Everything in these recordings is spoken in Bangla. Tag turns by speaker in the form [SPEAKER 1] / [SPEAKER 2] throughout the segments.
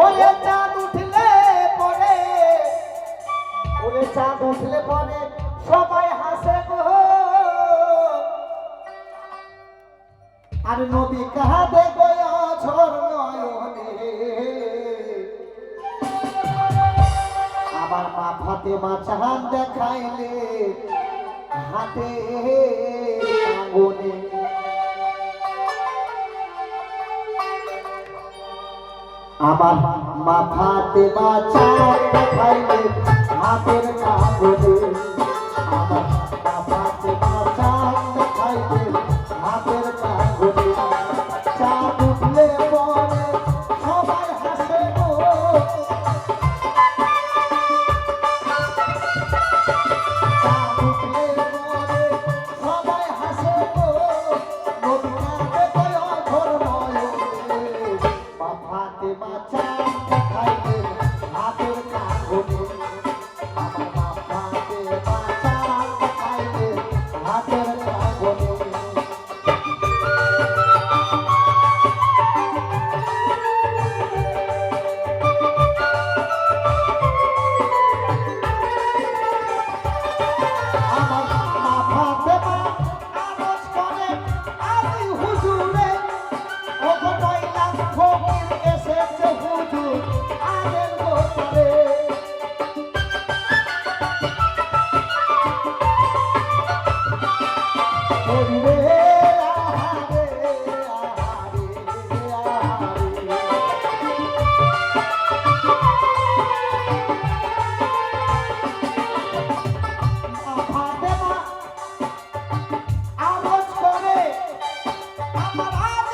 [SPEAKER 1] ওরে চাঁদ উঠলে পরে, ওরে চাঁদ উঠলে পরে সবাই হাসে গো। আর নদী কাহাতে গয়া নয়নে। আমার মা ফাতেমা চাঁদ দেখাইলে হাতে আগুনে আমার মাথাতে দেখাইলে হাতের মাথাতে বাঁচা খাইতে হাতের কাপড়ে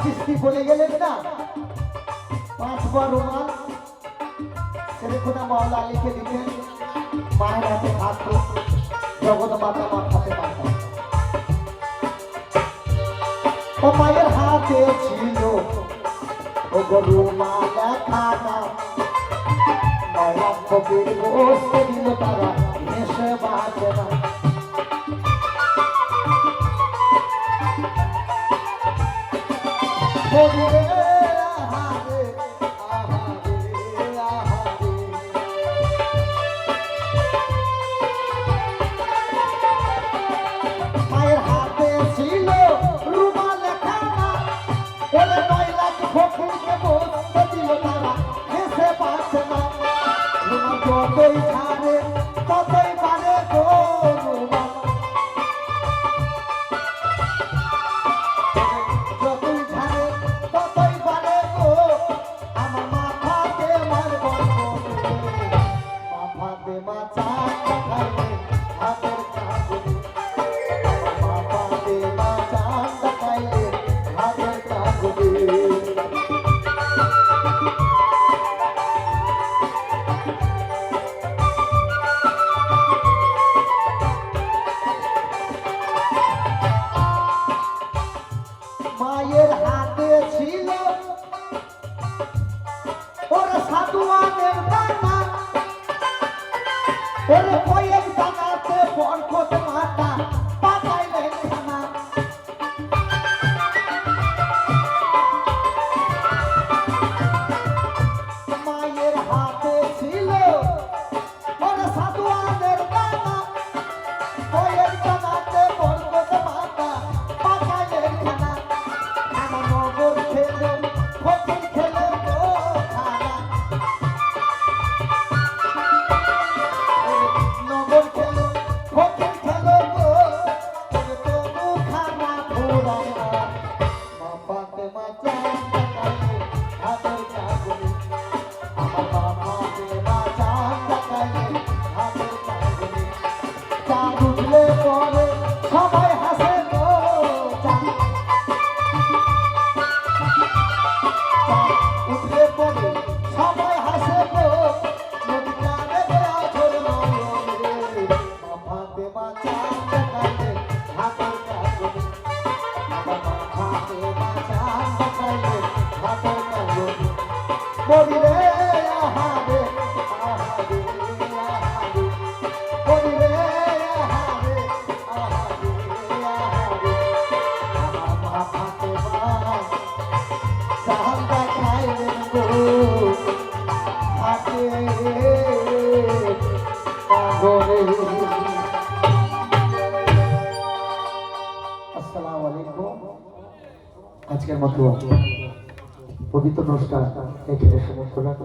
[SPEAKER 1] সৃষ্টি বলে গেলেন না? পাঁচবার রোমান শেরেখুনা মাওলা লিখে দিতেন মায়ের হাতে হাত জগৎ মাতা মাথাতে মাথা ও মায়ের হাতে ছিল ও গরু মা লেখা নাম মায়ের ফকির বসতে দিল তারা হেসে বাঁচে না। রে আহারে আহারে আহারে だけどその姿